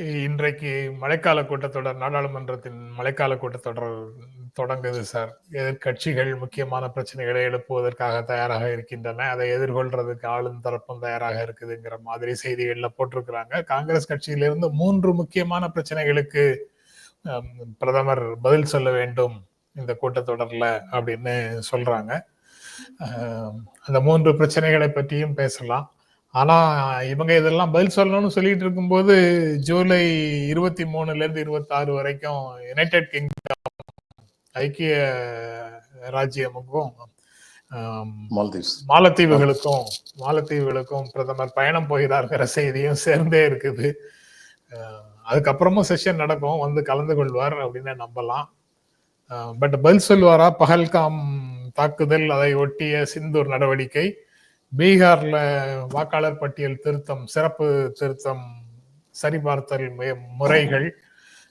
இன்றைக்கு மழைக்கால கூட்டத்தொடர் நாடாளுமன்றத்தின் மழைக்கால கூட்டத்தொடர் தொடங்குது சார். எதிர்கட்சிகள் முக்கியமான பிரச்சனைகளை எழுப்புவதற்காக தயாராக இருக்கின்றன. அதை எதிர்கொள்றதுக்கு ஆளும் தரப்பும் தயாராக இருக்குதுங்கிற மாதிரி செய்திகள்ல போட்டிருக்கிறாங்க. காங்கிரஸ் கட்சியிலிருந்து மூன்று முக்கியமான பிரச்சனைகளுக்கு பிரதமர் பதில் சொல்ல வேண்டும் இந்த கூட்டத்தொடர்ல அப்படின்னு சொல்றாங்க. அந்த மூன்று பிரச்சனைகளை பற்றியும் பேசலாம். ஆனா இவங்க இதெல்லாம் பதில் சொல்லணும்னு சொல்லிட்டு இருக்கும்போது ஜூலை இருபத்தி மூணுல இருந்து இருபத்தி ஆறு வரைக்கும் யுனைடெட் கிங்டம் ஐக்கிய ராஜ்யமுக்கும் மாலத்தீவுகளுக்கும் மாலத்தீவுகளுக்கும் பிரதமர் பயணம் போகிறார்ங்கிற செய்தியும் சேர்ந்தே இருக்குது. அதுக்கப்புறமும் செஷன் நடக்கும் வந்து கலந்து கொள்வார் அப்படின்னு நம்பலாம். பட் பதில் சொல்வாரா பகல்காம் தாக்குதல் அதை ஒட்டிய சிந்தூர் நடவடிக்கை. பீகார்ல வாக்காளர் பட்டியல் திருத்தம் சிறப்பு திருத்தம் சரிபார்த்தல் முறைகள்.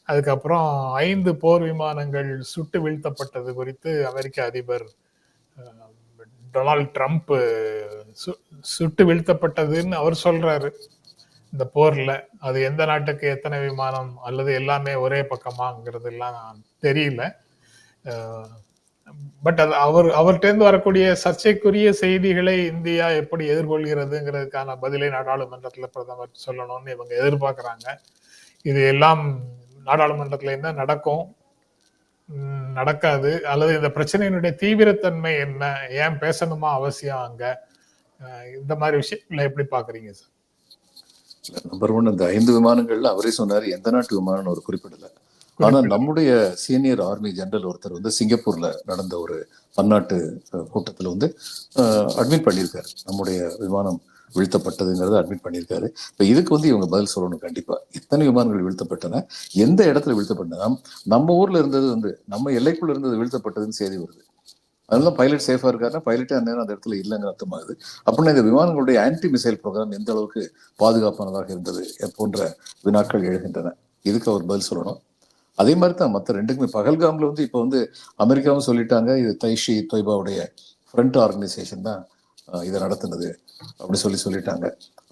அதுக்கப்புறம் ஐந்து போர் விமானங்கள் சுட்டு வீழ்த்தப்பட்டது குறித்து அமெரிக்க அதிபர் டொனால்ட் ட்ரம்ப் சு- சுட்டு வீழ்த்தப்பட்டதுன்னு அவர் சொல்றாரு. இந்த போர்ல அது எந்த நாட்டுக்கு எத்தனை விமானம் அல்லது எல்லாமே ஒரே பக்கமாங்கிறது எல்லாம் தெரியல. பட் அது அவர் அவர்கிட்டருந்து வரக்கூடிய சர்ச்சைக்குரிய செய்திகளை இந்தியா எப்படி எதிர்கொள்கிறதுங்கிறதுக்கான பதிலை நாடாளுமன்றத்துல பிரதமர் சொல்லணும்னு இவங்க எதிர்பார்க்குறாங்க. இது எல்லாம் நாடாளுமன்றத்துல என்ன நடக்கும் நடக்காது. அல்லது இந்த பிரச்சனையினுடைய தீவிரத்தன்மை என்ன? ஏன் பேசணுமா அவசியம் அங்க? இந்த மாதிரி விஷயங்களை எப்படி பாக்குறீங்க சார்? நம்பர் ஒன் இந்த ஐந்து விமானங்கள்ல அவரே சொன்னார் எந்த நாட்டு விமானம்னு ஒரு குறிப்பிடல. ஆனா நம்முடைய சீனியர் ஆர்மி ஜெனரல் ஒருத்தர் வந்து சிங்கப்பூர்ல நடந்த ஒரு பன்னாட்டு கூட்டத்துல வந்து அட்மிட் பண்ணியிருக்காரு. நம்முடைய விமானம் வீழ்த்தப்பட்டதுங்கிறத அட்மிட் பண்ணியிருக்காரு. இப்ப இதுக்கு வந்து இவங்க பதில் சொல்லணும் கண்டிப்பா. எத்தனை விமானங்கள் வீழ்த்தப்பட்டன. எந்த இடத்துல வீழ்த்தப்பட்டன? நம்- நம்ம ஊர்ல இருந்தது வந்து நம்ம எல்லைக்குள்ள இருந்தது வீழ்த்தப்பட்டதுன்னு செய்தி வருது. அதனால பைலட் சேஃபா இருக்காருன்னா பைலட்டே அந்த நேரம் அந்த இடத்துல இல்லைங்கிற அர்த்தமாகுது அப்படின்னா இந்த விமானங்களுடைய ஆன்டி மிசைல் ப்ரோக்ராம் எந்த அளவுக்கு பாதுகாப்பானதாக இருந்தது போன்ற வினாக்கள் எழுகின்றன. இதுக்கு அவர் பதில் சொல்லணும். அதே மாதிரி தான் மற்ற ரெண்டுக்குமே. பகல்காம்ல வந்து இப்போ வந்து அமெரிக்காவும் சொல்லிட்டாங்க இது தைஷி தொய்பாவுடைய ஃப்ரண்ட் ஆர்கனைசேஷன் தான் இதை நடத்துனது அப்படி சொல்லி சொல்லிட்டாங்க.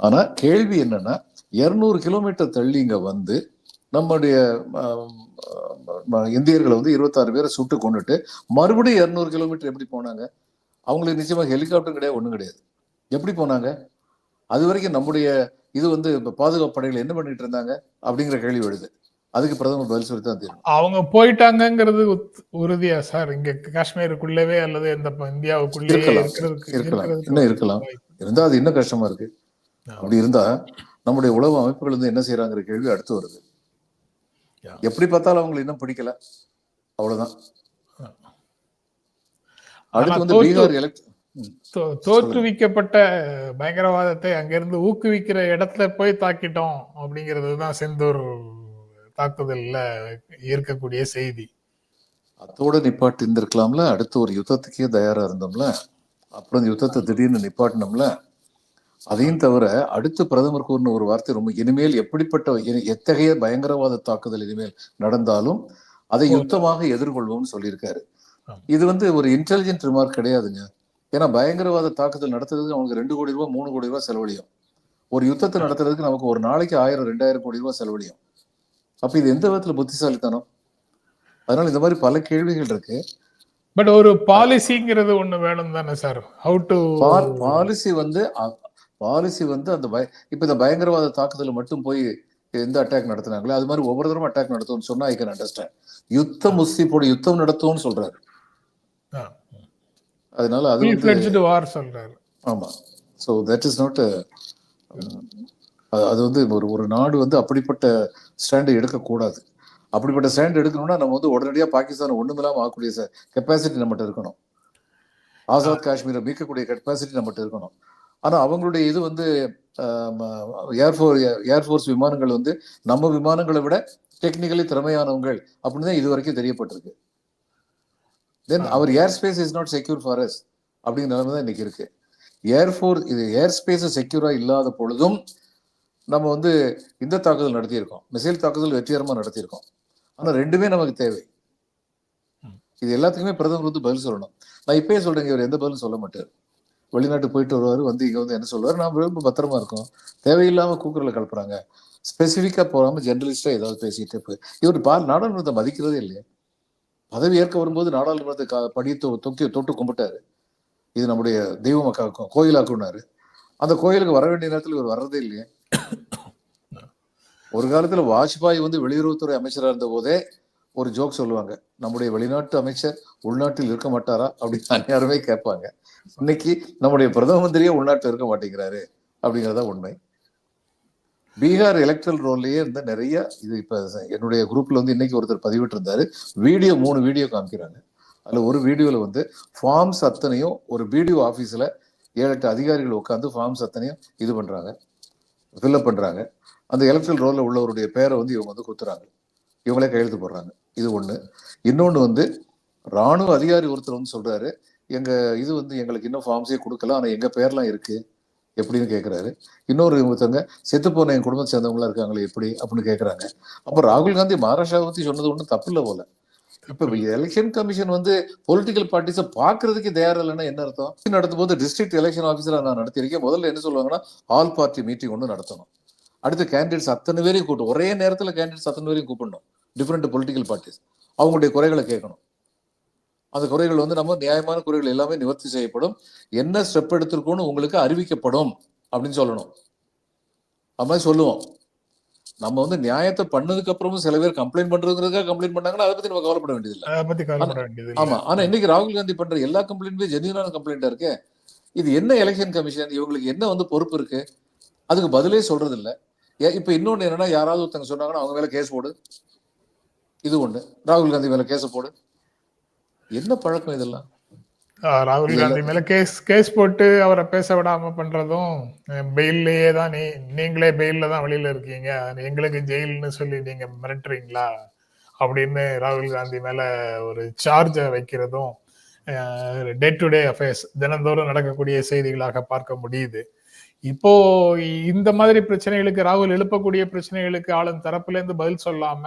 ஆனா கேள்வி என்னன்னா இருநூறு கிலோமீட்டர் தள்ளி இங்க வந்து நம்முடைய இந்தியர்களை வந்து இருபத்தாறு பேரை சுட்டு கொண்டுட்டு மறுபடியும் இருநூறு கிலோமீட்டர் எப்படி போனாங்க? அவங்களுக்கு நிச்சயமாக ஹெலிகாப்டர் கிடையாது ஒன்றும் கிடையாது. எப்படி போனாங்க? அது வரைக்கும் நம்முடைய இது வந்து பாதுகாப்பு படைகள் என்ன பண்ணிட்டு இருந்தாங்க? அப்படிங்கிற கேள்வி வருது. அதுக்கு பிரதமர் பதில் சொல்லி தான் தீரணும் அவங்க போயிட்டாங்கங்கிறது உத்- உறுதியா சார். இங்க காஷ்மீருக்குள்ளவே அல்லது இந்த இந்தியாவுக்குள்ளேயே இருக்கலாம். இன்னும் இருக்கலாம். இருந்தா அது இன்னும் கஷ்டமா இருக்கு. அப்படி இருந்தா நம்முடைய உளவு அமைப்புகள் வந்து என்ன செய்யறாங்கிற கேள்வி அடுத்து வருது. எப்படி பார்த்தாலும் அவங்களுக்கு இன்னும் பிடிக்கல. அவ்வளவுதான். அடுத்து வந்து பீகார் எலக்ட் தோற்றுவிக்கப்பட்ட அங்கிருந்து ஊக்குவிக்கிற இடத்துல இடத்துல போய் தாக்கிட்டோம் அப்படிங்கிறது தான் செந்தூர் தாக்குதல்ல இருக்கக்கூடிய செய்தி. அதோட நிப்பாட்டி இருந்திருக்கலாம்ல அடுத்து ஒரு யுத்தத்துக்கே தயாரா இருந்தோம்ல? அப்புறம் யுத்தத்தை திடீர்னு நிப்பாட்டினோம்ல? அதையும் தவிர அடுத்து பிரதமர் கூறின ஒரு வார்த்தை ரொம்ப இனிமேல் எப்படிப்பட்ட எத்தகைய பயங்கரவாத தாக்குதல் இனிமேல் நடந்தாலும் அதை யுத்தமாக எதிர்கொள்வோம்னு சொல்லியிருக்காரு. இது வந்து ஒரு இன்டெலிஜென்ட் ரிமார்க் கிடையாதுங்க. ஏன்னா பயங்கரவாத தாக்குதல் நடத்துறதுக்கு அவங்களுக்கு ரெண்டு கோடி ரூபாய் மூணு கோடி ரூபாய் செலவழியும். ஒரு யுத்தத்தை நடத்துறதுக்கு நமக்கு ஒரு நாளைக்கு ஆயிரம் ரெண்டாயிரம் கோடி ரூபாய் செலவழியும். அப்ப இது எந்த விதத்துல புத்திசாலித்தனம்? அதனால இந்த மாதிரி பல கேள்விகள் இருக்கு. பட் ஒரு பாலிசிங்கிறது ஒண்ணு வேணும் தானே சார் ஹவு டு பாலிசி வந்து பாலிசி வந்து அந்த பய இப்ப இந்த பயங்கரவாத தாக்குதல் மட்டும் போய் எந்த அட்டாக் நடத்துனாங்களோ அது மாதிரி ஒவ்வொரு தடவை அட்டாக் நடத்தும்னு சொன்னா ஐ கேன் அண்டர்ஸ்டாண்ட் யுத்தம் முஸ்தி போடு யுத்தம் நடத்தும்னு சொல்றாரு. அதனால அது வார் சொல்றாரு. ஆமா. ஸோ தட் இஸ் நாட் அது வந்து ஒரு ஒரு நாடு வந்து அப்படிப்பட்ட ஸ்டாண்டை எடுக்கக்கூடாது. அப்படிப்பட்ட ஸ்டாண்ட் எடுக்கணும்னா நம்ம வந்து உடனடியாக பாகிஸ்தான் ஒண்ணுமில்லாம ஆகக்கூடிய கெப்பாசிட்டி நம்மகிட்ட இருக்கணும். ஆசாத் காஷ்மீரை மீட்கக்கூடிய கெப்பாசிட்டி நம்மகிட்ட இருக்கணும். ஆனா அவங்களுடைய இது வந்து ஏர்ஃபோர் ஏர்ஃபோர்ஸ் விமானங்கள் வந்து நம்ம விமானங்களை விட டெக்னிக்கலி திறமையானவங்கள் அப்படின்னு தான் இது வரைக்கும் தெரியப்பட்டிருக்கு. Then our air space is not secure for us அப்படிங்கிற நிலைமை தான் இன்னைக்கு இருக்கு. ஏர்ஃபோர்ஸ் இது ஏர் ஸ்பேஸ் செக்யூரா இல்லாத பொழுதும் நம்ம வந்து இந்த தாக்குதல் நடத்தியிருக்கோம். மிசைல் தாக்குதல் வெற்றிகரமாக நடத்தியிருக்கோம். ஆனால் ரெண்டுமே நமக்கு தேவை. இது எல்லாத்துக்குமே பிரதமர் வந்து பதில் சொல்லணும். நான் இப்பயே சொல்றேங்க இவர் எந்த பதிலும் சொல்ல மாட்டார். வெளிநாட்டு போயிட்டு வருவார் வந்து இங்கே வந்து என்ன சொல்லுவார் நான் ரொம்ப பத்திரமா இருக்கோம். தேவையில்லாமல் கூக்குரல கலப்புறாங்க. ஸ்பெசிஃபிக்காக போகாமல் ஜெர்னலிஸ்டாக ஏதாவது பேசிட்டு போய் இவர் பா நாடாளுமன்றத்தை மதிக்கிறதே இல்லையா. பதவி ஏற்க வரும்போது நாடாளுமன்றத்தை கா- படியை தொ- தொக்கி தொட்டு கும்பிட்டாரு. இது நம்முடைய தெய்வ மக்காக்கும் கோயிலாக்குனாரு அந்த கோயிலுக்கு வர வேண்டிய நேரத்தில் இவர் வர்றதே இல்லையே. ஒரு காலத்துல வாஜ்பாய் வந்து வெளியுறவுத்துறை அமைச்சரா இருந்த போதே ஒரு ஜோக் சொல்லுவாங்க. நம்முடைய வெளிநாட்டு அமைச்சர் உள்நாட்டில் இருக்க மாட்டாரா? அப்படின்னு அந்நியாருமே கேட்பாங்க. இன்னைக்கு நம்முடைய பிரதம மந்திரியே உள்நாட்டில் இருக்க மாட்டேங்கிறாரு அப்படிங்கறதா உண்மை. பீகார் எலக்ட்ரல் ரோல்லையே இருந்த நிறைய இது இப்ப என்னுடைய குரூப்ல வந்து இன்னைக்கு ஒருத்தர் பதிவிட்டு இருந்தாரு வீடியோ மூணு வீடியோ காமிக்கிறாங்க. அதுல ஒரு வீடியோல வந்து ஃபார்ம்ஸ் அத்தனையும் ஒரு பிடிஓ ஆபீஸ்ல ஏழு எட்டு அதிகாரிகள் உட்காந்து ஃபார்ம்ஸ் அத்தனையும் இது பண்றாங்க. ஃபில்அப் பண்ணுறாங்க அந்த எலக்ட்ரல் ரோலில் உள்ளவருடைய பேரை வந்து இவங்க வந்து குத்துறாங்க. இவங்களே கையெழுத்து போடுறாங்க. இது ஒன்று இன்னொன்று வந்து ராணுவ அதிகாரி ஒருத்தர் வந்து சொல்கிறாரு எங்கள் இது வந்து எங்களுக்கு இன்னும் ஃபார்ம்ஸே கொடுக்கல ஆனால் எங்கள் பேர்லாம் இருக்குது எப்படின்னு கேட்குறாரு இன்னொரு ஒருத்தவங்க செத்து போன என் குடும்பத்தை சேர்ந்தவங்களாம் இருக்காங்களே எப்படி? அப்படின்னு கேட்குறாங்க அப்போ ராகுல் காந்தி மகாராஷ்டிரா பற்றி சொன்னது ஒன்றும் தப்பு இல்லை போல. இப்ப எலெக்ஷன் கமிஷன் வந்து பொலிட்டிக்கல் பார்ட்டிஸை பாக்குறதுக்கு தயார் இல்லைன்னா என்ன அர்த்தம்? நடத்தும் போது டிஸ்ட்ரிக்ட் எலெக்ஷன் ஆஃபீஸரா நான் நடத்தியிருக்கேன் முதல்ல என்ன சொல்லுவாங்கன்னா ஆல் பார்ட்டி மீட்டிங் ஒன்று நடத்தணும். அடுத்து கேண்டிடேட்ஸ் அத்தனை பேரையும் கூட்டும் ஒரே நேரத்தில் கேண்டிடேட்ஸ் அத்தனை பேரையும் கூப்பிடணும். டிஃப்ரெண்ட் பொலிட்டிக்கல் பார்ட்டிஸ் அவங்களுடைய குறைகளை கேட்கணும். அந்த குறைகள் வந்து நம்ம நியாயமான குறைகள் எல்லாமே நிவர்த்தி செய்யப்படும். என்ன ஸ்டெப் எடுத்திருக்கோன்னு உங்களுக்கு அறிவிக்கப்படும் அப்படின்னு சொல்லணும். அது மாதிரி சொல்லுவோம். நம்ம வந்து நியாயத்தை பண்ணதுக்கு அப்புறமும் சில பேர் கம்ப்ளைண்ட் பண்றதுக்காக கம்ப்ளைண்ட் பண்ணாங்கன்னா அதை பத்தி நம்ம கவலைப்பட வேண்டியதில்லை. வேண்டியது இல்ல. ஆமா. ஆனா இன்னைக்கு ராகுல் காந்தி பண்ற எல்லா கம்ப்ளைண்ட்டுமே ஜென்யூனான கம்ப்ளைண்டா இருக்கு. இது என்ன எலெக்ஷன் கமிஷன் இவங்களுக்கு என்ன வந்து பொறுப்பு இருக்கு? அதுக்கு பதிலே சொல்றது இல்ல இப்ப இன்னொன்னு என்னன்னா யாராவது ஒருத்தங்க சொன்னாங்கன்னா அவங்க மேல கேஸ் போடு. இது ஒண்ணு. ராகுல் காந்தி மேல கேஸ் போடு. என்ன பழக்கம் இதெல்லாம்? ராகுல் காந்தி மேல கேஸ் கேஸ் போட்டு அவரை பேச விடாம பண்றதும் பெயில்லயே தான் நீ நீங்களே பெயில்ல தான் வெளியில இருக்கீங்க. எங்களுக்கு ஜெயில்னு சொல்லி நீங்க மிரட்டுறீங்களா? அப்படின்னு ராகுல் காந்தி மேல ஒரு சார்ஜை வைக்கிறதும் டே டு டே அஃபேர்ஸ் தினந்தோறும் நடக்கக்கூடிய செய்திகளாக பார்க்க முடியுது. இப்போ இந்த மாதிரி பிரச்சனைகளுக்கு ராகுல் எழுப்பக்கூடிய பிரச்சனைகளுக்கு ஆளும் தரப்புல இருந்து பதில் சொல்லாம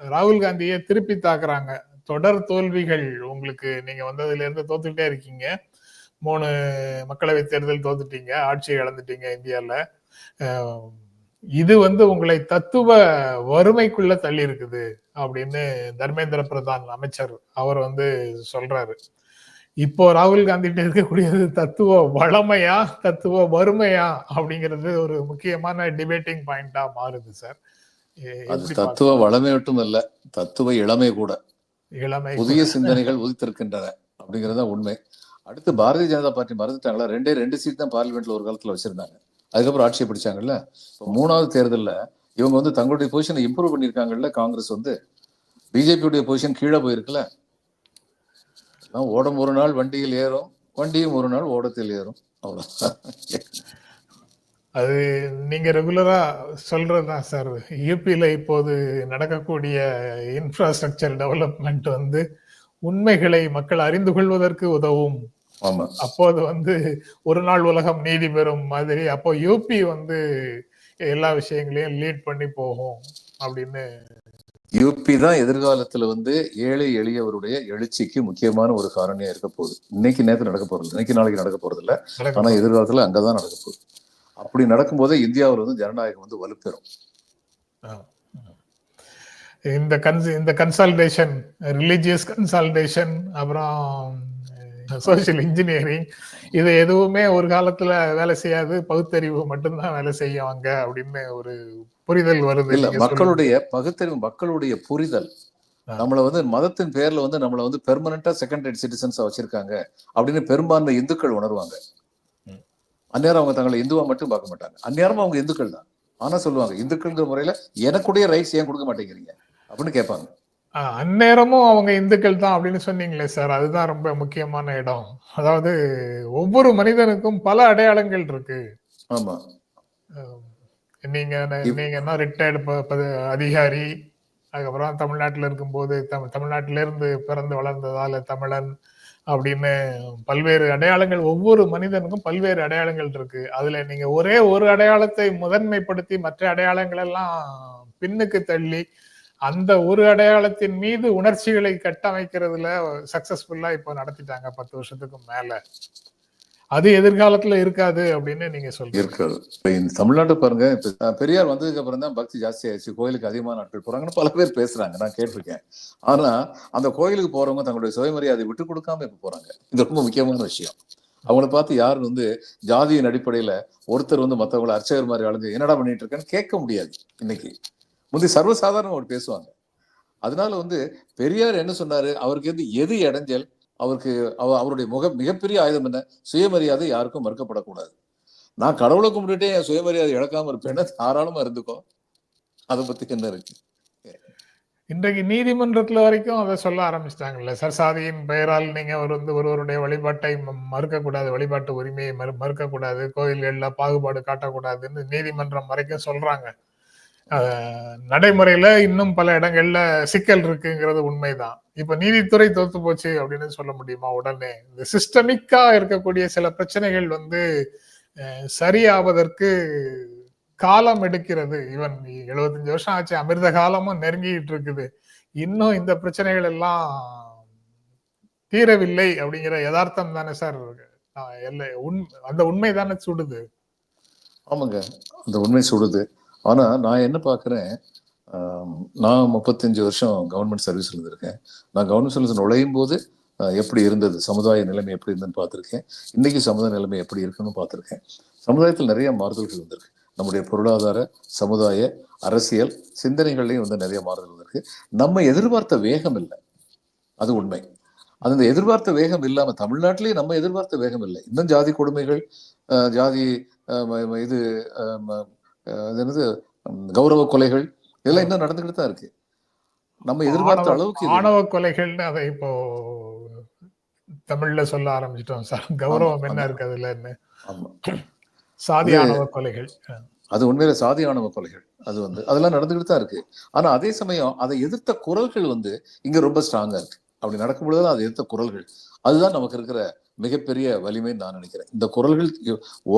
ராகுல் காந்தியை திருப்பி தாக்குறாங்க. தொடர் தோல்விகள் உங்களுக்கு நீங்க வந்ததுல இருந்து தோத்துக்கிட்டே இருக்கீங்க. மூணு மக்களவை தேர்தல் தோத்துட்டீங்க ஆட்சி இழந்துட்டீங்க இந்தியால. அஹ் இது வந்து உங்களை தத்துவ வறுமைக்குள்ள தள்ளி இருக்குது அப்படின்னு தர்மேந்திர பிரதான் அமைச்சர் அவர் வந்து சொல்றாரு. இப்போ ராகுல் காந்திகிட்ட இருக்கக்கூடியது தத்துவ வளமையா தத்துவ வறுமையா அப்படிங்கிறது ஒரு முக்கியமான டிபேட்டிங் பாயிண்டா மாறுது சார். தத்துவ வளமை மட்டும் இல்ல தத்துவ இளமை கூட. இளமை புதிய சிந்தனைகள் உதித்திருக்கின்றன அப்படிங்கிறது தான் உண்மை. அடுத்து பாரதிய ஜனதா பார்ட்டி மறந்துட்டாங்களா? ரெண்டே ரெண்டு சீட் தான் பார்லிமெண்ட்ல ஒரு காலத்துல வச்சிருந்தாங்க. அதுக்கப்புறம் ஆட்சியை பிடிச்சாங்கல்ல? இப்போ மூணாவது தேர்தல்ல இவங்க வந்து தங்களுடைய பொசிஷனை இம்ப்ரூவ் பண்ணியிருக்காங்கல்ல காங்கிரஸ் வந்து? பிஜேபியுடைய பொசிஷன் கீழே போயிருக்குல்ல? ஓடம் ஒரு நாள் வண்டியில் ஏறும் வண்டியும் ஒரு நாள் ஓடத்தில் ஏறும். அவ்வளவுதான். அது நீங்க ரெகுலரா சொல்றதுதான் சார் யூபியில இப்போது நடக்கக்கூடிய இன்ஃப்ராஸ்ட்ரக்சர் டெவலப்மெண்ட் வந்து உண்மைகளை மக்கள் அறிந்து கொள்வதற்கு உதவும். ஆமா. அப்போது வந்து ஒரு நாள் உலகம் நீதி பெறும் மாதிரி அப்போ யூபி வந்து எல்லா விஷயங்களையும் லீட் பண்ணி போகும் அப்படின்னு. யூபி தான் எதிர்காலத்துல வந்து ஏழை எளியவருடைய எழுச்சிக்கு முக்கியமான ஒரு காரணியா இருக்க போகுது. இன்னைக்கு நேரத்துல நடக்க போறது இல்ல. இன்னைக்கு நாளைக்கு நடக்க போறது இல்ல. ஆனா எதிர்காலத்துல அங்கதான் நடக்க போகுது. அப்படி நடக்கும்போதே இந்தியாவில் வந்து ஜனநாயகம் வந்து வலுப்பெறும் இந்த கன்ஸ் இந்த கன்சால்டேஷன் ரிலீஜியஸ் கன்சால்டேஷன் அப்புறம் சோஷியல் இன்ஜினியரிங் இது எதுவுமே ஒரு காலத்துல வேலை செய்யாது பகுத்தறிவு மட்டும்தான் வேலை செய்யும் அங்க அப்படின்னு ஒரு புரிதல் வருது இல்ல. மக்களுடைய பகுத்தறிவு மக்களுடைய புரிதல். நம்மள வந்து மதத்தின் பேர்ல வந்து நம்மள வந்து பெர்மனண்டா செகண்ட் ரேட் சிட்டிசன்ஸா வச்சிருக்காங்க அப்படின்னு பெரும்பான்மை இந்துக்கள் உணர்வாங்க. அந்நேரம் அவங்க தங்களை இந்துவா மட்டும் பார்க்க மாட்டாங்க. அந்நேரமும் அவங்க இந்துக்கள் தான். ஆனா சொல்லுவாங்க இந்துக்கள்ங்கிற முறையில எனக்குடைய ரைட்ஸ் ஏன் கொடுக்க மாட்டேங்கிறீங்க? அப்படின்னு கேட்பாங்க. அந்நேரமும் அவங்க இந்துக்கள் தான் அப்படின்னு சொன்னீங்களே சார். அதுதான் ரொம்ப முக்கியமான இடம். அதாவது ஒவ்வொரு மனிதனுக்கும் பல அடையாளங்கள் இருக்கு. ஆமா. நீங்க என்ன ரிட்டையர்டு அதிகாரி அதுக்கப்புறம் தமிழ்நாட்டில் இருக்கும்போது தமிழ் தமிழ்நாட்டிலிருந்து பிறந்து வளர்ந்ததால தமிழன் அப்படின்னு பல்வேறு அடையாளங்கள் ஒவ்வொரு மனிதனுக்கும் பல்வேறு அடையாளங்கள் இருக்கு. அதுல நீங்க ஒரே ஒரு அடையாளத்தை முதன்மைப்படுத்தி மற்ற அடையாளங்கள் எல்லாம் பின்னுக்கு தள்ளி அந்த ஒரு அடையாளத்தின் மீது உணர்ச்சிகளை கட்டமைக்கிறதுல சக்சஸ்ஃபுல்லா இப்போ நடத்திட்டாங்க பத்து வருஷத்துக்கு மேல. அது எதிர்காலத்துல இருக்காது அப்படின்னு நீங்க சொல்றீங்க. இருக்காது. இப்ப இந்த தமிழ்நாட்டை பாருங்க பெரியார் வந்ததுக்கு அப்புறம் தான் பக்தி ஜாஸ்தி ஆயிடுச்சு. கோயிலுக்கு அதிகமான நாட்கள் போறாங்கன்னு பல பேர் பேசுறாங்க. நான் கேட்டிருக்கேன். ஆனா அந்த கோயிலுக்கு போறவங்க தங்களுடைய சுயமரியாதை விட்டு கொடுக்காம இப்ப போறாங்க. இது ரொம்ப முக்கியமான விஷயம். அவங்கள பார்த்து யார் வந்து ஜாதியின் அடிப்படையில ஒருத்தர் வந்து மத்தவங்கள அர்ச்சகர் மாதிரி வளர்ந்து என்னடா பண்ணிட்டு இருக்கேன்னு கேட்க முடியாது இன்னைக்கு. முந்தி சர்வசாதாரணம் அவர் பேசுவாங்க. அதனால வந்து பெரியார் என்ன சொன்னாரு? அவருக்கு வந்து எது இடைஞ்சல்? அவருக்கு அவ- அவருடைய முக மிகப்பெரிய ஆயுதம் என்ன? சுயமரியாதை யாருக்கும் மறுக்கப்படக்கூடாது. நான் கடவுளை கும்பிட்டுட்டே என் சுயமரியாதை இழக்காம இருப்பேன்னா தாராளமா இருந்துக்கோ. அதை பத்தி என்ன இருக்கு? இன்றைக்கு நீதிமன்றத்துல வரைக்கும் அதை சொல்ல ஆரம்பிச்சிட்டாங்கல்ல. சர்சாதியின் பெயரால் நீங்க ஒரு வந்து ஒருவருடைய வழிபாட்டை ம- மறுக்கக்கூடாது வழிபாட்டு உரிமையை மறு மறுக்கக்கூடாது கோயில்களில் பாகுபாடு காட்டக்கூடாதுன்னு நீதிமன்றம் வரைக்கும் சொல்றாங்க. நடைமுறையில் நடைமுறையில இன்னும் பல இடங்கள்ல சிக்கல் இருக்குங்கிறது உண்மைதான். இப்ப நீதித்துறை தோத்து போச்சு அப்படின்னு சொல்ல முடியுமா உடனே? இந்த சிஸ்டமிக்கா இருக்கக்கூடிய சில பிரச்சனைகள் வந்து சரியாவதற்கு காலம் எடுக்கிறது. ஈவன் எழுபத்தஞ்சு வருஷம் ஆச்சு அமிர்த காலமும் நெருங்கிட்டு இருக்குது. இன்னும் இந்த பிரச்சனைகள் எல்லாம் தீரவில்லை அப்படிங்கிற யதார்த்தம் தானே சார்? இல்லை எல்லை உண் அந்த உண்மை தானே சுடுது. ஆமாங்க அந்த உண்மை சுடுது. ஆனா நான் என்ன பாக்குறேன் நான் முப்பத்தஞ்சு வருஷம் கவர்மெண்ட் சர்வீஸில் இருந்திருக்கேன். நான் கவர்மெண்ட் சர்வீஸ் நுழையும் போது எப்படி இருந்தது? சமுதாய நிலைமை எப்படி இருந்ததுன்னு பார்த்துருக்கேன். இன்னைக்கு சமுதாய நிலைமை எப்படி இருக்குன்னு பார்த்துருக்கேன். சமுதாயத்தில் நிறைய மாறுதல்கள் வந்திருக்கு. நம்முடைய பொருளாதார சமுதாய அரசியல் சிந்தனைகள்லையும் வந்து நிறைய மாறுதல் வந்திருக்கு. நம்ம எதிர்பார்த்த வேகம் இல்லை. அது உண்மை. அது எதிர்பார்த்த வேகம் இல்லாமல் தமிழ்நாட்டிலேயே நம்ம எதிர்பார்த்த வேகம் இல்லை. இன்னும் ஜாதி கொடுமைகள் ஜாதி இது என்னது? கௌரவ கொலைகள் இதெல்லாம் இன்னும் நடந்துகிட்டு தான் இருக்கு. நம்ம எதிர்பார்த்த அளவுக்கு. ஆணவ கொலைகள்னு அதை இப்போ தமிழ்ல சொல்ல ஆரம்பிச்சிட்டோம் சார். கௌரவம் என்ன. இருக்கு அதுலன்னு ஆமா. சாதி ஆணவ கொலைகள். அது உண்மையில சாதி ஆணவ கொலைகள். அது வந்து அதெல்லாம் நடந்துகிட்டு தான் இருக்கு. ஆனா அதே சமயம் அதை எதிர்த்த குரல்கள் வந்து இங்க ரொம்ப ஸ்ட்ராங்கா இருக்கு. அப்படி நடக்கும் பொழுது அதை எதிர்த்த குரல்கள். அதுதான் நமக்கு இருக்கிற மிகப்பெரிய வலிமைன்னு நான் நினைக்கிறேன். இந்த குரல்கள்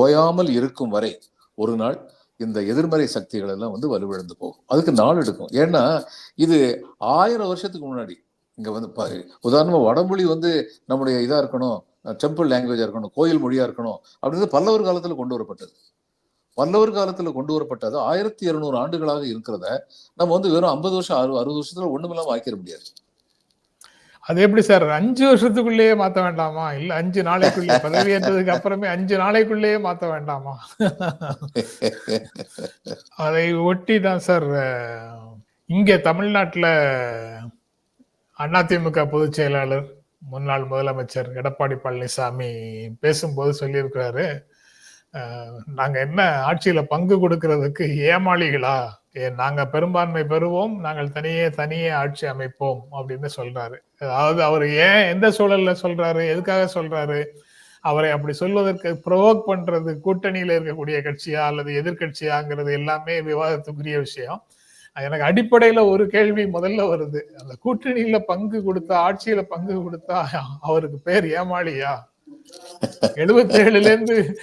ஓயாமல் இருக்கும் வரை ஒரு நாள் இந்த எதிர்மறை சக்திகள் எல்லாம் வந்து வலுவிழந்து போகும். அதுக்கு நாள் எடுக்கும். ஏன்னா இது ஆயிரம் வருஷத்துக்கு முன்னாடி. இங்க வந்து பா- உதாரணமா வடமொழி வந்து நம்முடைய இதா இருக்கணும் டெம்பிள் லாங்குவேஜா இருக்கணும் கோயில் மொழியா இருக்கணும் அப்படின்றது பல்லவர் காலத்துல கொண்டு வரப்பட்டது. பல்லவர் காலத்துல கொண்டு வரப்பட்டது ஆயிரத்தி இருநூறு ஆண்டுகளாக இருக்கிறத நம்ம வந்து வெறும் ஐம்பது வருஷம் அறு அறுபது வருஷத்துல ஒண்ணுமில்லாம ஆக்கிட முடியாது. அது எப்படி சார்? அஞ்சு வருஷத்துக்குள்ளேயே மாத்த வேண்டாமா? இல்ல அஞ்சு நாளைக்குள்ளே பதவி ஏற்றதுக்கு அப்புறமே அஞ்சு நாளைக்குள்ளேயே மாத்த வேண்டாமா? அதை ஒட்டி தான் சார் இங்கே இங்க தமிழ்நாட்டுல அதிமுக பொதுச் செயலாளர் முன்னாள் முதலமைச்சர் எடப்பாடி பழனிசாமி பேசும்போது சொல்லியிருக்கிறாரு நாங்கள் நாங்க என்ன ஆட்சியில பங்கு கொடுக்கறதுக்கு ஏமாளிகளா? நாங்க பெரும்பான்மை பெறுவோம் நாங்கள் தனியே தனியே ஆட்சி அமைப்போம் அப்படின்னு சொல்றாரு. அதாவது அவர் ஏன் எந்த சூழல்ல சொல்றாரு எதுக்காக சொல்றாரு? அவரை அப்படி சொல்வதற்கு ப்ரொவோக் பண்றது கூட்டணியில இருக்கக்கூடிய கட்சியா அல்லது எதிர்க்கட்சியாங்கிறது எல்லாமே விவாதத்துக்குரிய விஷயம். எனக்கு அடிப்படையில ஒரு கேள்வி முதல்ல வருது. அந்த கூட்டணியில பங்கு கொடுத்தா ஆட்சியில பங்கு கொடுத்தா அவருக்கு பேர் ஏமாளியா? எழுபத்தி ஏழுல இருந்து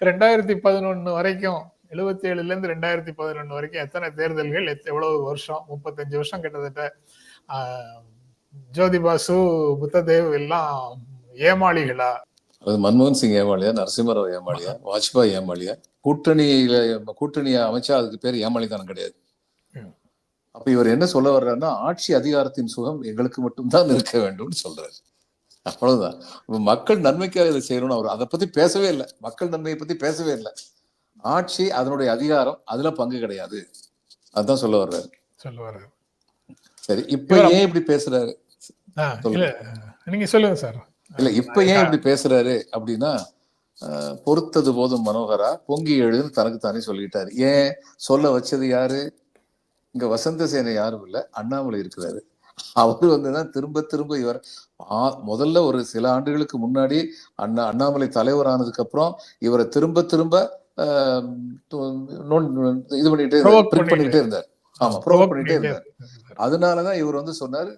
ரெண்டாயிரத்தி பதினொன்னு வரைக்கும் எழுபத்தி ஏழுல இருந்து ரெண்டாயிரத்தி பதினொன்னு வரைக்கும் எத்தனை தேர்தல்கள் எவ்வளவு வருஷம்? முப்பத்தஞ்சு வருஷம் கிட்டத்தட்ட. ஆஹ், ஜோதி பாசு புத்ததேவ் எல்லாம் ஏமாளிகளா? அது மன்மோகன் சிங் ஏமாளியா நரசிம்மராவ் ஏமாளியா வாஜ்பாய் ஏமாளியா? கூட்டணியில கூட்டணியை அமைச்சா அதுக்கு பேர் ஏமாளிதானம் கிடையாது. அப்ப இவர் என்ன சொல்ல வர்றாருன்னா ஆட்சி அதிகாரத்தின் சுகம் எங்களுக்கு மட்டும்தான் இருக்க வேண்டும்னு சொல்றாரு. அவ்வளவுதான். மக்கள் நன்மைக்காக இதை செய்யணும்னு அவர் அதை பத்தி பேசவே இல்லை. மக்கள் நன்மையை பத்தி பேசவே இல்லை. ஆட்சி அதனுடைய அதிகாரம் அதுல பங்கு கிடையாது. அதான் சொல்ல வர்றாரு. சொல்லுவாரு சரி இப்ப ஏன் இப்படி பேசுறாரு? நீங்க சொல்லுங்க சார். இல்ல இப்ப ஏன் இப்படி பேசுறாரு அப்படின்னா பொறுத்தது போதும் மனோகரா பொங்கி எழுதுன்னு தனக்கு தானே சொல்லிட்டாரு. ஏன்? சொல்ல வச்சது யாரு? இங்க வசந்த சேனை யாரும் இல்ல அண்ணாமலை இருக்கிறாரு. அவரு வந்துதான் திரும்ப திரும்ப இவர் முதல்ல ஒரு சில ஆண்டுகளுக்கு முன்னாடி அண்ணா அண்ணாமலை தலைவரானதுக்கு அப்புறம் இவரை திரும்ப திரும்ப இது பண்ணிட்டே பிரிண்ட் பண்ணிட்டு. இருந்தார். ஆமா ப்ரோவோக் பண்ணிட்டே இருந்தார். அதனாலதான் இவர் வந்து சொன்னாரு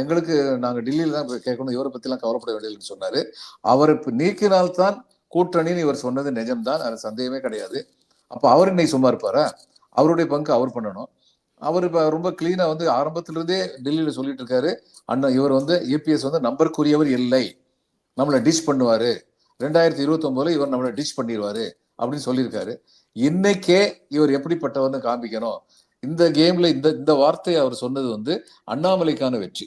எங்களுக்கு நாங்க டெல்லியில தான் கேட்கணும் இவரை பத்தி எல்லாம் கவலைப்பட வேண்டியதுன்னு சொன்னாரு. அவரை நீக்கினால்தான் கூட்டணின்னு இவர் சொன்னது நிஜம்தான் அது சந்தேகமே கிடையாது. அப்ப அவர் இன்னைக்கு சும்மா இருப்பாரா? அவருடைய பங்கு அவர் பண்ணணும். அவர் இப்ப ரொம்ப கிளீனா வந்து ஆரம்பத்துல இருந்தே டெல்லியில சொல்லிட்டு இருக்காரு அண்ணா இவர் வந்து ஏபிஎஸ் வந்து நம்பருக்குரியவர் இல்லை. நம்மளை டிஷ் பண்ணுவாரு. ரெண்டாயிரத்தி இருபத்தி ஒன்பதுல இவர் நம்மளை டிஷ் பண்ணிடுவாரு அப்படின்னு சொல்லியிருக்காரு. இன்னைக்கே இவர் எப்படிப்பட்டவர்னு காமிக்கணும். இந்த கேம்ல இந்த இந்த வார்த்தையை அவர் சொன்னது வந்து அண்ணாமலைக்கான வெற்றி.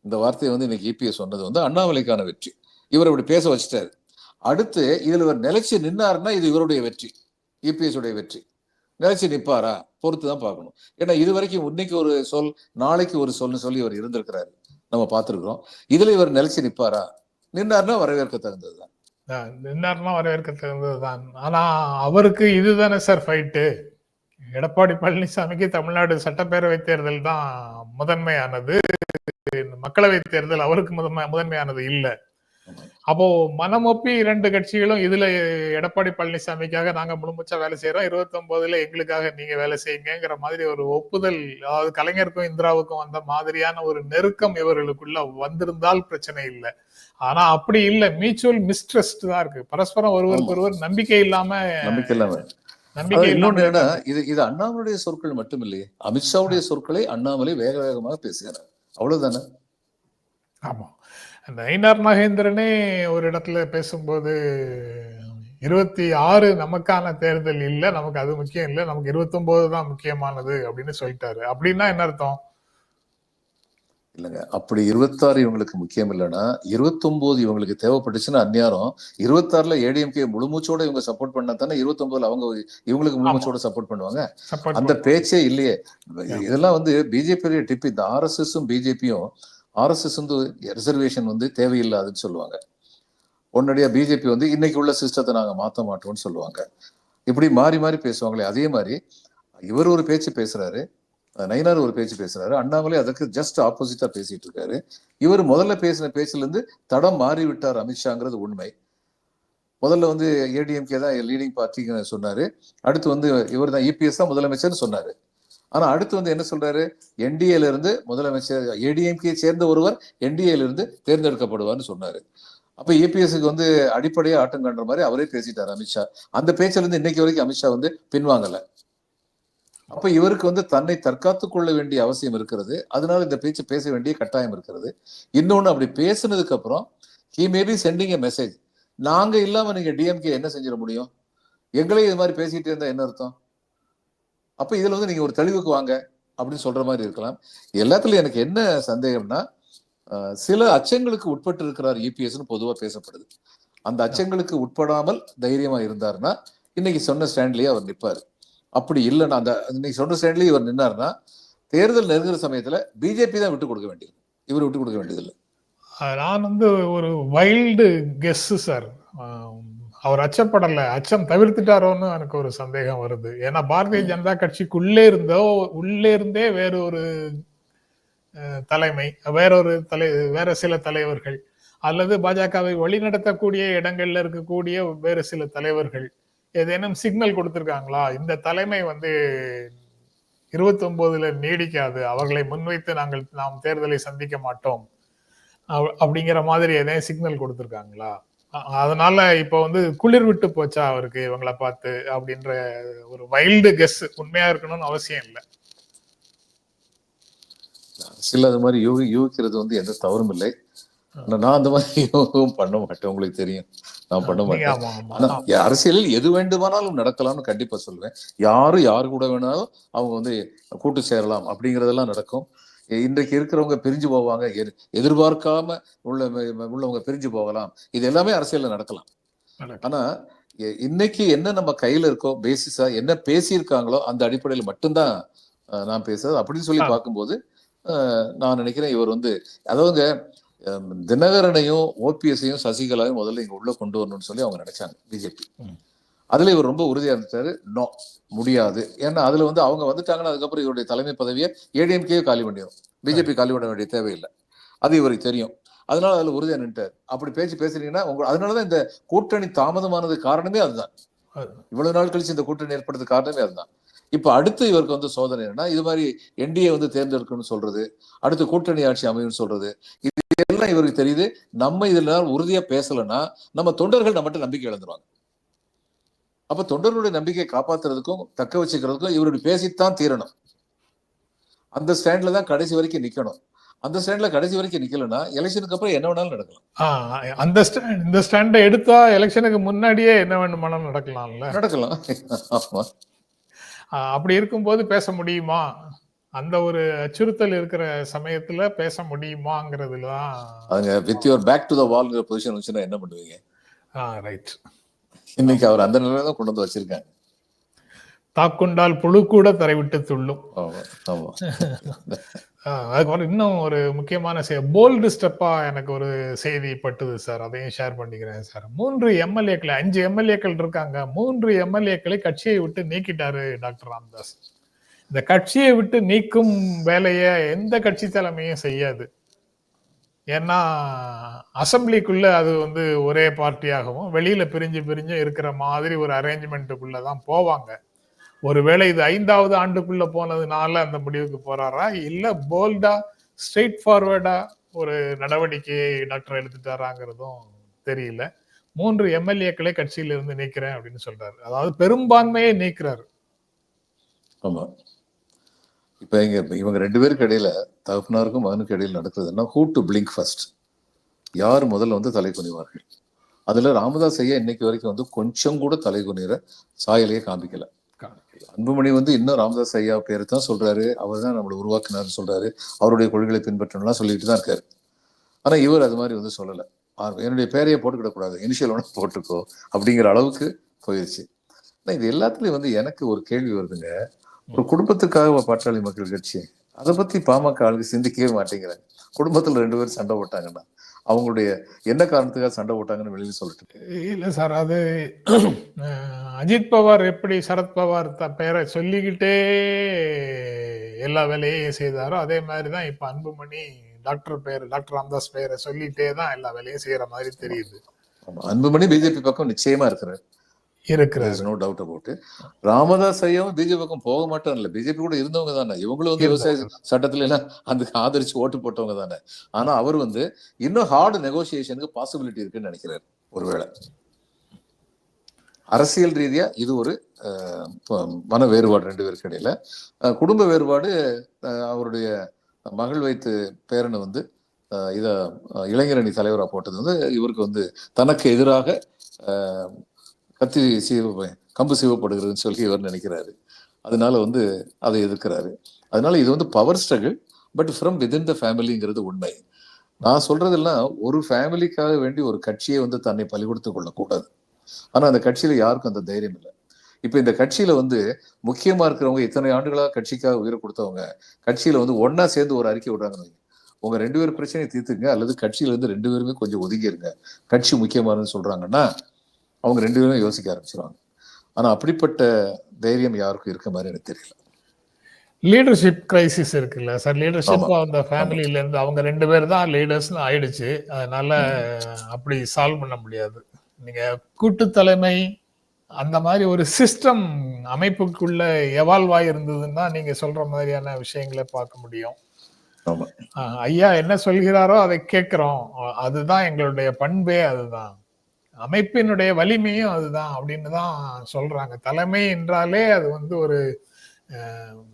இந்த வார்த்தையை வந்து இன்னைக்கு இபிஎஸ் சொன்னது வந்து அண்ணாமலைக்கான வெற்றி. இவர் இப்படி பேச வச்சுட்டாரு. அடுத்து இதில் இவர் நிலைச்சு நின்னாருன்னா இது இவருடைய வெற்றி. இபிஎஸ் உடைய வெற்றி. நிலைச்சு நிற்பாரா பொறுத்து தான் பார்க்கணும். ஏன்னா இது வரைக்கும் இன்னைக்கு ஒரு சொல் நாளைக்கு ஒரு சொல்னு சொல்லி இவர் இருந்திருக்கிறாரு. நம்ம பார்த்துருக்குறோம். இதில் இவர் நிலைச்சு நிற்பாரா நின்னார்னா வரவேற்க தகுந்ததுதான். நின்னார்னா வரவேற்க தகுந்ததுதான் ஆனால் அவருக்கு இதுதானே சார் ஃபைட்டு எடப்பாடி பழனிசாமிக்கு தமிழ்நாடு சட்டப்பேரவை தேர்தல் தான் முதன்மையானது. மக்களவை தேர்தல் அவருக்கு முதன்மை முதன்மையானது இல்லை. அப்போ மனமொப்பி இரண்டு கட்சிகளும் இதுல எடப்பாடி பழனிசாமிக்காக நாங்க முழுமுச்சா வேலை செய்யறோம் இருபத்தி ஒன்பதுல எங்களுக்காக நீங்க வேலை செய்யுங்கிற மாதிரி ஒரு ஒப்புதல் அதாவது கலைஞருக்கும் இந்திராவுக்கும் வந்த மாதிரியான ஒரு நெருக்கம் இவர்களுக்குள்ள வந்திருந்தால் பிரச்சனை இல்லை. ஆனா அப்படி இல்ல. மியூச்சுவல் மிஸ்ட்ரஸ்ட் தான் இருக்கு. பரஸ்பரம் ஒருவருக்கு ஒருவர் நம்பிக்கை இல்லாம நம்பிக்கை இல்லாம. இன்னொன்னு என்னன்னா இது இது அண்ணாமலையுடைய சொற்கள் மட்டும் இல்லையே அமித்ஷாவுடைய சொற்களை அண்ணாமலை வேக வேகமாக பேசுகிறார். அவ்வளவுதானே? ஆமா. நயினார் நாகேந்திரனே ஒரு இடத்துல பேசும்போது இருபத்தி ஆறு நமக்கான தேர்தல் இல்ல நமக்கு அது முக்கியம் இல்ல நமக்கு இருபத்தி ஒன்பது தான் முக்கியமானது அப்படின்னு சொல்லிட்டாரு. அப்படின்னா என்ன அர்த்தம்? இல்லைங்க அப்படி இருபத்தாறு இவங்களுக்கு முக்கியம் இல்லைன்னா இருபத்தொன்பது இவங்களுக்கு தேவைப்பட்டுச்சுன்னா அந்நியாரம் இருபத்தாறுல ஏடிஎம்கே முழுமூச்சோட இவங்க சப்போர்ட் பண்ணா தானே இருபத்தொன்பதுல அவங்க இவங்களுக்கு முழுமூச்சோட சப்போர்ட் பண்ணுவாங்க. அந்த பேச்சே இல்லையே. இதெல்லாம் வந்து பிஜேபி டிப் இந்த ஆர்எஸ்எஸும் பிஜேபியும் ஆர்எஸ்எஸ் வந்து ரிசர்வேஷன் வந்து தேவையில்லாதுன்னு சொல்லுவாங்க. உடனடியாக பிஜேபி வந்து இன்னைக்கு உள்ள சிஸ்டத்தை நாங்கள் மாற்ற மாட்டோம்னு சொல்லுவாங்க. இப்படி மாறி மாறி பேசுவாங்களே அதே மாதிரி இவர் ஒரு பேச்சு பேசுறாரு நயினார் ஒரு பேச்சு பேசுறாரு அண்ணாமலை அதற்கு ஜஸ்ட் ஆப்போசிட்டா பேசிட்டு இருக்காரு. இவர் முதல்ல பேசின பேச்சுல இருந்து தடம் மாறி விட்டார் அமித்ஷாங்கிறது உண்மை. முதல்ல வந்து ஏடிஎம்கே தான் லீடிங் பார்ட்டிங்க சொன்னாரு. அடுத்து வந்து இவர் தான் இபிஎஸ் தான் முதலமைச்சர்னு சொன்னாரு. ஆனா அடுத்து வந்து என்ன சொல்றாரு? என்டிஏல இருந்து முதலமைச்சர் ஏடிஎம்கே சேர்ந்த ஒருவர் என்டிஏல இருந்து தேர்ந்தெடுக்கப்படுவார்னு சொன்னாரு. அப்ப ஏபிஎஸ்க்கு வந்து அடிப்படையா ஆட்டம் காண்ற மாதிரி அவரே பேசிட்டாரு அமித்ஷா. அந்த பேச்சுல இருந்து இன்னைக்கு வரைக்கும் அமித்ஷா வந்து பின்வாங்கல. அப்ப இவருக்கு வந்து தன்னை தற்காத்துக் கொள்ள வேண்டிய அவசியம் இருக்கிறது. அதனால இந்த பேச்சு பேச வேண்டிய கட்டாயம் இருக்கிறது. இன்னொன்னு அப்படி பேசுனதுக்கு அப்புறம் he maybe sending a message நாங்க இல்லாம நீங்க டிஎம்கே என்ன செஞ்சிட முடியும்? எங்களே இது மாதிரி பேசிட்டு இருந்தா என்ன அர்த்தம்? அப்ப இதுல வந்து நீங்க ஒரு தெளிவுக்கு வாங்க அப்படின்னு சொல்ற மாதிரி இருக்கலாம். எல்லாத்துலயும் எனக்கு என்ன சந்தேகம்னா சில அச்சங்களுக்கு உட்பட்டு இருக்கிறார் இபிஎஸ்னு பொதுவா பேசப்படுது. அந்த அச்சங்களுக்கு உட்படாமல் தைரியமா இருந்தாருன்னா இன்னைக்கு சொன்ன ஸ்டாண்ட்லயே அவர் நிப்பாரு. அப்படி இல்லைன்னா அந்த இன்னைக்கு சொன்ன ஸ்டாண்ட்லயே இவர் நின்னாருன்னா தேர்தல் நெருங்குற சமயத்துல பிஜேபி தான் விட்டு கொடுக்க வேண்டியது. இவர் விட்டு கொடுக்க வேண்டியதில்லை. நான் வந்து ஒரு வைல்டு கெஸ் சார் அவர் அச்சப்படல. அச்சம் தவிர்த்துட்டாரோன்னு எனக்கு ஒரு சந்தேகம் வருது. ஏன்னா பாரதிய ஜனதா கட்சிக்குள்ளே இருந்தோ உள்ளே இருந்தே வேற ஒரு தலைமை வேறொரு தலை வேற சில தலைவர்கள் அல்லது பாஜகவை வழிநடத்தக்கூடிய இடங்கள்ல இருக்கக்கூடிய வேறு சில தலைவர்கள் ஏதேனும் சிக்னல் கொடுத்திருக்காங்களா? இந்த தலைமை வந்து இருபத்தி ஒன்பதுல நீடிக்காது. அவர்களை முன்வைத்து நாங்கள் நாம் தேர்தலை சந்திக்க மாட்டோம். அப்படிங்கிற மாதிரி எதையும் சிக்னல் கொடுத்துருக்காங்களா? அதனால இப்ப வந்து குளிர் விட்டு போச்சா அவருக்கு இவங்கள பார்த்து அப்படின்ற ஒரு வைல்டு கெஸ் உண்மையா இருக்கணும்னு அவசியம் இல்லை. அரசியல் அது மாதிரி யூகி யூகிக்கிறது வந்து எந்த தவறும் இல்லை. நான் அந்த மாதிரி யூகம் பண்ண மாட்டேன். உங்களுக்கு தெரியும். நான் பண்ண மாட்டேன். அரசியலில் எது வேண்டுமானாலும் நடக்கலாம்னு கண்டிப்பா சொல்லுவேன் யாரு யாரு கூட வேணாலும் அவங்க வந்து கூட்டு சேரலாம் அப்படிங்கறதெல்லாம் நடக்கும். இன்றைக்கு இருக்கிறவங்க பிரிஞ்சு போவாங்க எதிர்- எதிர்பார்க்காம உள்ள உள்ளவங்க பிரிஞ்சு போகலாம் இது எல்லாமே அரசியல்ல நடக்கலாம். ஆனா இன்னைக்கு என்ன நம்ம கையில இருக்கோ பேசிஸா என்ன பேசியிருக்காங்களோ அந்த அடிப்படையில் மட்டும்தான் நான் பேசுறது அப்படின்னு சொல்லி. பார்க்கும்போது நான் நினைக்கிறேன் இவர் வந்து அதாவது அஹ், தினகரனையும் ஓபிஎஸ்ஸையும் சசிகலாவையும் முதல்ல இங்க உள்ள கொண்டு வரணும்னு சொல்லி அவங்க நினைச்சாங்க பிஜேபி. அதுல இவர் ரொம்ப உறுதியா இருந்துட்டாரு. நோ முடியாது. ஏன்னா அதுல வந்து அவங்க வந்துட்டாங்கன்னா அதுக்கப்புறம் இவருடைய தலைமை பதவியை ஏடிஎம்கே காலி பண்ணிடும் பிஜேபி காலி பண்ண வேண்டிய தேவையில்லை. அது இவருக்கு தெரியும். அதனால அதுல உறுதியா நின்ட்டார் அப்படி பேச்சு பேசுறீங்கன்னா உங்க அதனாலதான் இந்த கூட்டணி தாமதமானது காரணமே அதுதான். அது- இவ்வளவு நாள் கழிச்சு இந்த கூட்டணி ஏற்படுறது காரணமே அதுதான். இப்ப அடுத்து இவருக்கு வந்து சோதனை என்னன்னா இது மாதிரி என்டிஏ வந்து தேர்ந்தெடுக்கணும்னு சொல்றது அடுத்து கூட்டணி ஆட்சி அமையும்னு சொல்றது இது எல்லாம் இவருக்கு தெரியுது. நம்ம இதுல உறுதியா பேசலைன்னா நம்ம தொண்டர்கள் நம்மகிட்ட நம்பிக்கை இழந்துருவாங்க. அப்ப தொண்டர்களுடைய நம்பிக்கையை காப்பாத்துறதுக்கும் தக்க வச்சுக்கிறதுக்கும் இவருடைய பேசித்தான் தீரணும். அந்த ஸ்டாண்ட்ல தான் கடைசி வரைக்கும் நிக்கணும். அந்த ஸ்டாண்ட்ல கடைசி வரைக்கும் நிக்கலன்னா எலெக்ஷனுக்கு அப்புறம் என்ன வேணாலும் நடக்கலாம். ஆ, அந்த stand- இந்த ஸ்டாண்டை எடுத்தா எலெக்ஷனுக்கு முன்னாடியே என்ன வேணுமானாலும் நடக்கலாம்ல. நடக்கலாம். ஆ, அப்படி இருக்கும்போது பேச முடியுமா? அந்த ஒரு அச்சுறுத்தல் இருக்கிற சமயத்துல பேச முடியுமாங்கிறதுல தான் with your back to the வால்ங்கிற position வச்சுன்னா என்ன பண்ணுவீங்க? ரைட் இன்னைக்கு அவர் அந்த நிலையில தான் கொண்டு வந்து வச்சிருக்காங்க தாக்குண்டால் புழு கூட தரை விட்டு துள்ளும். அதுக்கப்புறம் இன்னும் ஒரு முக்கியமான போல்டு ஸ்டெப்பா எனக்கு ஒரு செய்தி பட்டுது சார். அதையும் ஷேர் பண்ணிக்கிறேன் சார். மூன்று எம்எல்ஏக்கள் அஞ்சு எம்எல்ஏக்கள் இருக்காங்க. மூன்று எம்எல்ஏக்களை கட்சியை விட்டு நீக்கிட்டாரு டாக்டர் ராமதாஸ். இந்த கட்சியை விட்டு நீக்கும் வேலையை எந்த கட்சி தலைமையும் செய்யாது. ஏன்னா அசம்பிளிக்குள்ள அது வந்து ஒரே பார்ட்டியாகவும் வெளியில பிரிஞ்சு பிரிஞ்சு இருக்கிற மாதிரி ஒரு அரேஞ்ச்மெண்ட்டுக்குள்ள தான் போவாங்க. ஒருவேளை இது ஐந்தாவது ஆண்டுக்குள்ள போனதுனால அந்த முடிவுக்கு போறாரா? இல்ல போல்டா ஸ்ட்ரெயிட் ஃபார்வர்டா ஒரு நடவடிக்கையை டாக்டர் எடுத்துட்டாராங்கிறதும் தெரியல. மூன்று எம்எல்ஏக்களை கட்சியில இருந்து நீக்கிறேன் அப்படின்னு சொல்றாரு. அதாவது பெரும்பான்மையை நீக்கிறாரு. ஆமா. இப்ப இங்க இவங்க ரெண்டு பேருக்கு இடையில தகப்பனாருக்கும் மகனுக்கு இடையில நடக்கிறதுன்னா ஹூ டு பிளிங்க் ஃபர்ஸ்ட் யார் முதல்ல வந்து தலை குனிவார்கள்? அதுல ராமதாஸ் ஐயா இன்னைக்கு வரைக்கும் வந்து கொஞ்சம் கூட தலை குனிற சாயலையே காமிக்கல அன்புமணி வந்து இன்னும் ராமதாஸ் ஐயா பேரை தான் சொல்றாரு. அவர் தான் நம்மளை உருவாக்குனார்னு சொல்றாரு. அவருடைய கொள்கைகளை பின்பற்றணும்லாம் சொல்லிட்டு தான் இருக்காரு. ஆனா இவர் அது மாதிரி வந்து சொல்லல. என்னுடைய பேரையே போட்டுக்கிடக்கூடாது. இனிஷியல் ஒன்று போட்டுக்கோ. அப்படிங்கிற அளவுக்கு போயிருச்சு. ஆனா இது எல்லாத்துலயும் வந்து எனக்கு ஒரு கேள்வி வருதுங்க. ஒரு குடும்பத்துக்காக பாட்டாளி மக்கள் கட்சி. அதை பத்தி பாமக ஆளுக்கு சிந்திக்கவே மாட்டேங்கிறாங்க. குடும்பத்துல ரெண்டு பேரும் சண்டை போட்டாங்கன்னா அவங்களுடைய என்ன காரணத்துக்காக சண்டை போட்டாங்கன்னு வெளியில சொல்லிட்டு இல்ல சார் அது அஜித் பவார் எப்படி சரத்பவார் த பெயரை சொல்லிக்கிட்டே எல்லா வேலையும் செய்தாரோ அதே மாதிரி தான் இப்ப அன்புமணி டாக்டர் பெயர் டாக்டர் ராமதாஸ் பெயரை சொல்லிட்டே தான் எல்லா வேலையும் செய்யற மாதிரி தெரியுது. அன்புமணி பிஜேபி பக்கம் நிச்சயமா இருக்கிறாரு. இருக்கிறது நோ டவுட் அபவுட் ராமதாஸ் ஐயாவும் பிஜேபி பக்கம் போக மாட்டாங்க இல்ல பிஜேபி கூட இருந்தவங்க தானே. இவங்களும் வந்து விவசாய சட்டத்துல எல்லாம் அதுக்கு ஆதரிச்சு ஓட்டு போட்டவங்க தானே. ஆனா அவர் வந்து இன்னும் ஹார்டு நெகோசியேஷனுக்கு பாசிபிலிட்டி இருக்குன்னு நினைக்கிறாரு. ஒருவேளை. அரசியல் ரீதியா இது ஒரு மன வேறுபாடு ரெண்டு பேருக்கு இடையில. குடும்ப வேறுபாடு அவருடைய மகள் வைத்து பேரனை வந்து இத இளைஞரணி தலைவரா போட்டது வந்து இவருக்கு வந்து தனக்கு எதிராக கத்தி சீவ கம்பு சீவப்படுகிறதுன்னு சொல்லி இவர் நினைக்கிறாரு. அதனால வந்து அதை எதிர்க்கிறாரு. அதனால இது வந்து power struggle but from within the ஃபேமிலிங்கிறது உண்மை. நான் சொல்றதெல்லாம் ஒரு ஃபேமிலிக்காக வேண்டி ஒரு கட்சியை வந்து தன்னை பலிகொடுத்து கொள்ளக்கூடாது. ஆனா அந்த கட்சியில யாருக்கும் அந்த தைரியம் இல்லை. இப்ப இந்த கட்சியில வந்து முக்கியமா இருக்கிறவங்க இத்தனை ஆண்டுகளாக கட்சிக்காக உயிரை கொடுத்தவங்க கட்சியில வந்து ஒன்னா சேர்ந்து ஒரு அறிக்கை விடுறாங்க உங்க ரெண்டு பேர் பிரச்சனையை தீர்த்துங்க அல்லது கட்சியில இருந்து ரெண்டு பேருமே கொஞ்சம் ஒதுங்கிடுங்க கட்சி முக்கியமானதுன்னு சொல்றாங்கன்னா அவங்க ரெண்டு பேருமே யோசிக்க ஆரம்பிச்சிருவாங்க. ஆனா அப்படிப்பட்ட தைரியம் யாருக்கும் இருக்க மாதிரி எனக்கு தெரியல. லீடர்ஷிப் கிரைசிஸ் இருக்குல்ல சார் லீடர்ஷிப் அந்த ஃபேமிலியில இருந்து அவங்க ரெண்டு பேர் தான் லீடர்ஸ்னு ஆயிடுச்சு. அதனால அப்படி சால்வ் பண்ண முடியாது. நீங்க கூட்டு தலைமை அந்த மாதிரி ஒரு சிஸ்டம் அமைப்புக்குள்ள எவால்வ் ஆயிருந்ததுன்னா நீங்க சொல்ற மாதிரியான விஷயங்களை பார்க்க முடியும். ஐயா என்ன சொல்கிறாரோ அதை கேட்கிறோம். அதுதான் எங்களுடைய பண்பே அதுதான். அமைப்பினுடைய வலிமையும் அதுதான் அப்படின்னு தான் சொல்றாங்க. தலைமை என்றாலே அது வந்து ஒரு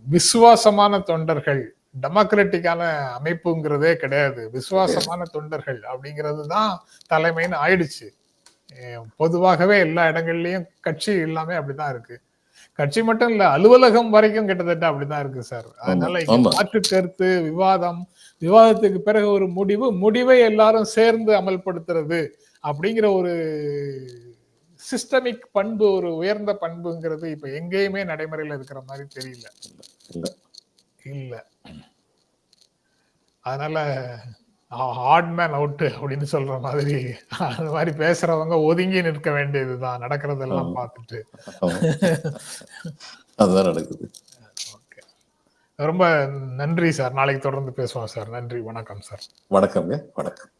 விசுவாசமான தொண்டர்கள். டெமோக்ராட்டிக்கான அமைப்புங்கிறதே கிடையாது. விசுவாசமான தொண்டர்கள் அப்படிங்கிறது தான் தலைமைன்னு ஆயிடுச்சு. பொதுவாகவே எல்லா இடங்கள்லயும் கட்சி எல்லாமே அப்படிதான் இருக்கு. கட்சி மட்டும் இல்ல அலுவலகம் வரைக்கும் கிட்டத்தட்ட அப்படிதான் இருக்கு சார். அதனால. மாற்று கருத்து விவாதம் விவாதத்துக்கு பிறகு ஒரு முடிவு முடிவை எல்லாரும் சேர்ந்து அமல்படுத்துறது அப்படிங்கிற ஒரு சிஸ்டமிக் பண்பு ஒரு உயர்ந்த பண்புங்கிறது இப்ப எங்கேயுமே நடைமுறையில இருக்கிற மாதிரி தெரியல. இல்ல. அதனால ஹார்ட் மேன் அவுட் அப்படின்னு சொல்ற மாதிரி அந்த மாதிரி பேசுறவங்க ஒதுங்கி நிற்க வேண்டியதுதான். நடக்கிறதெல்லாம். பார்த்துட்டு. அதுதான் நடக்குது. ரொம்ப நன்றி சார். நாளைக்கு தொடர்ந்து பேசுவோம் சார். நன்றி. வணக்கம் சார். வணக்கம்ங்க. வணக்கம்.